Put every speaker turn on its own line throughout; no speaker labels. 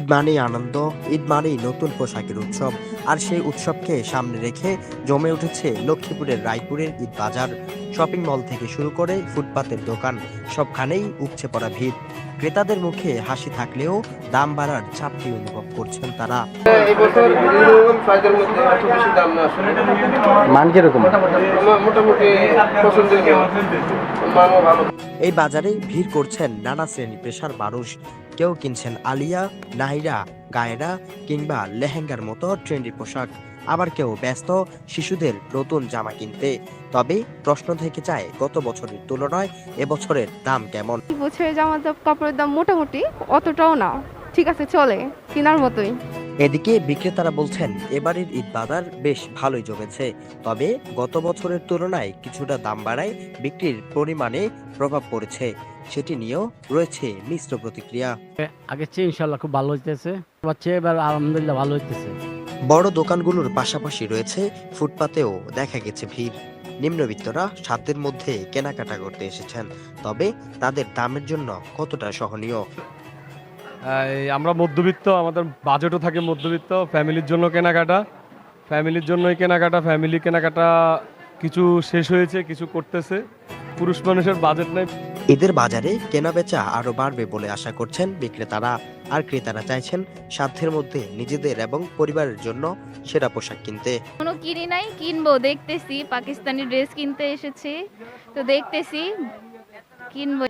ঈদ মানেই আনন্দ ঈদ মানেই নতুন পোশাকের উৎসব। আর সেই উৎসবকে সামনে রেখে জমে উঠেছে লক্ষ্মীপুরের রায়পুরের ঈদ বাজার। শপিং মল থেকে শুরু করে ফুটপাতের দোকান সবখানেই উপচে পড়া ভিড়। ক্রেতাদের মুখে হাসি থাকলেও দাম বাড়ার চাপটি অনুভব করছেন তারা।
মান কীরকম?
এই বাজারে ভিড় করছেন নানা শ্রেণি পেশার মানুষ। কেউ কিনছেন আলিয়া, নাহিরা, গায়রা কিংবা লেহেঙ্গার মতো ট্রেন্ডি পোশাক। আবার কেউ ব্যস্ত, শিশুদের নতুন জামা কিনতে। তবে প্রশ্ন থেকে চায় গত বছরের তুলনায় এবছরের দাম কেমন?
বছরের জামা কাপড়ের দাম মোটামুটি অতটাও না। ঠিক আছে, চলে, কেনার মতোই।
এদিকে বিক্রেতারা বলছেন এবারের ঈদ বাজার বেশ ভালোই জমেছে তবে গত বছরের তুলনায় কিছুটা দাম বাড়ায় বিক্রির পরিমাণে প্রভাব পড়েছে। সেটি নিয়েও রয়েছে মিশ্র প্রতিক্রিয়া।
আগের চেয়ে ইনশাল্লাহ খুব ভালো হইতেছে এবার আলহামদুলিল্লাহ ভালো হইতেছে।
বড় দোকানগুলোর পাশাপাশি রয়েছে ফুটপাতেও দেখা গেছে ভিড়। নিম্নবিত্তরা সাধ্যের মধ্যে কেনাকাটা করতে এসেছেন তবে তাদের দামের জন্য কতটা সহনীয়?
আমরা মধ্যবিত্ত আমাদের বাজেটও থাকে মধ্যবিত্ত ফ্যামিলির জন্য কেনাকাটা। ফ্যামিলির জন্যই কেনাকাটা ফ্যামিলি কেনাকাটা কিছু শেষ হয়েছে কিছু করতেছে। পুরুষ মানুষের বাজেট নেই।
ঈদের বাজারে কেনাবেচা আরও বাড়বে বলে আশা করছেন বিক্রেতারা। আর ক্রেতারা চাইছেন সাধ্যের মধ্যে নিজেদের এবং পরিবারের জন্য সেরা পোশাক কিনতে।
কোনো কিনি নাই কিনবো। দেখতেছি পাকিস্তানি ড্রেস কিনতে এসেছি। তো দেখতেছি কিনবো।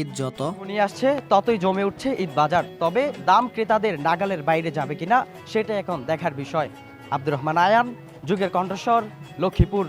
ঈদ যত।
উনি আসছে, ততই জমে উঠছে ঈদ বাজার। তবে দাম ক্রেতাদের নাগালের বাইরে যাবে কিনা সেটা এখন দেখার বিষয়। আব্দুর রহমান আয়ান, যুগের কণ্ঠস্বর, লক্ষ্মীপুর।